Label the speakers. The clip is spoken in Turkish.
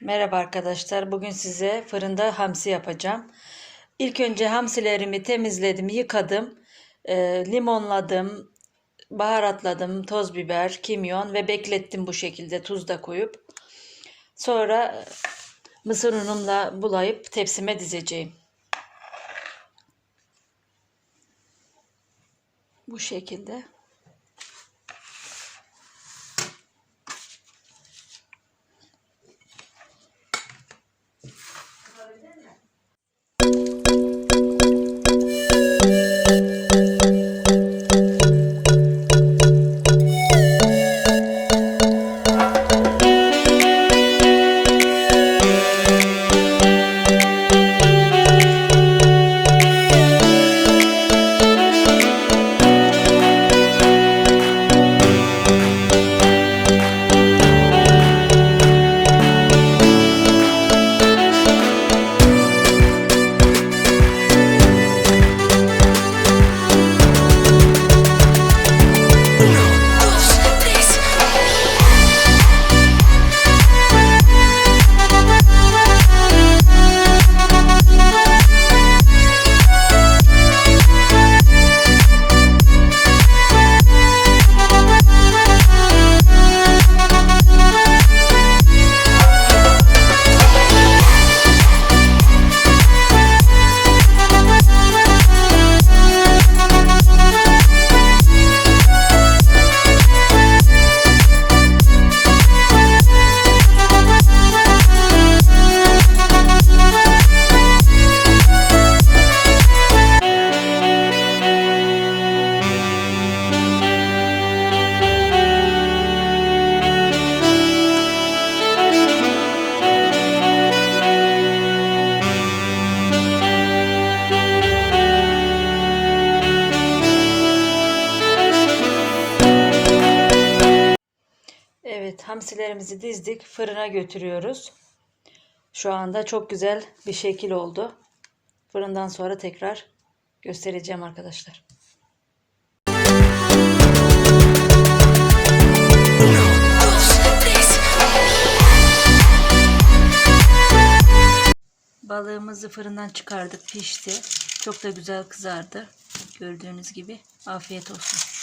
Speaker 1: Merhaba arkadaşlar. Bugün size fırında hamsi yapacağım. İlk önce hamsilerimi temizledim, yıkadım, e, limonladım, baharatladım, toz biber, kimyon ve beklettim bu şekilde tuz da koyup. Sonra e, mısır unumla bulayıp tepsime dizeceğim. Bu şekilde. Evet, hamsilerimizi dizdik, fırına götürüyoruz. Şu anda çok güzel bir şekil oldu. Fırından sonra tekrar göstereceğim arkadaşlar. Balığımızı fırından çıkardık, pişti. Çok da güzel kızardı. Gördüğünüz gibi. Afiyet olsun.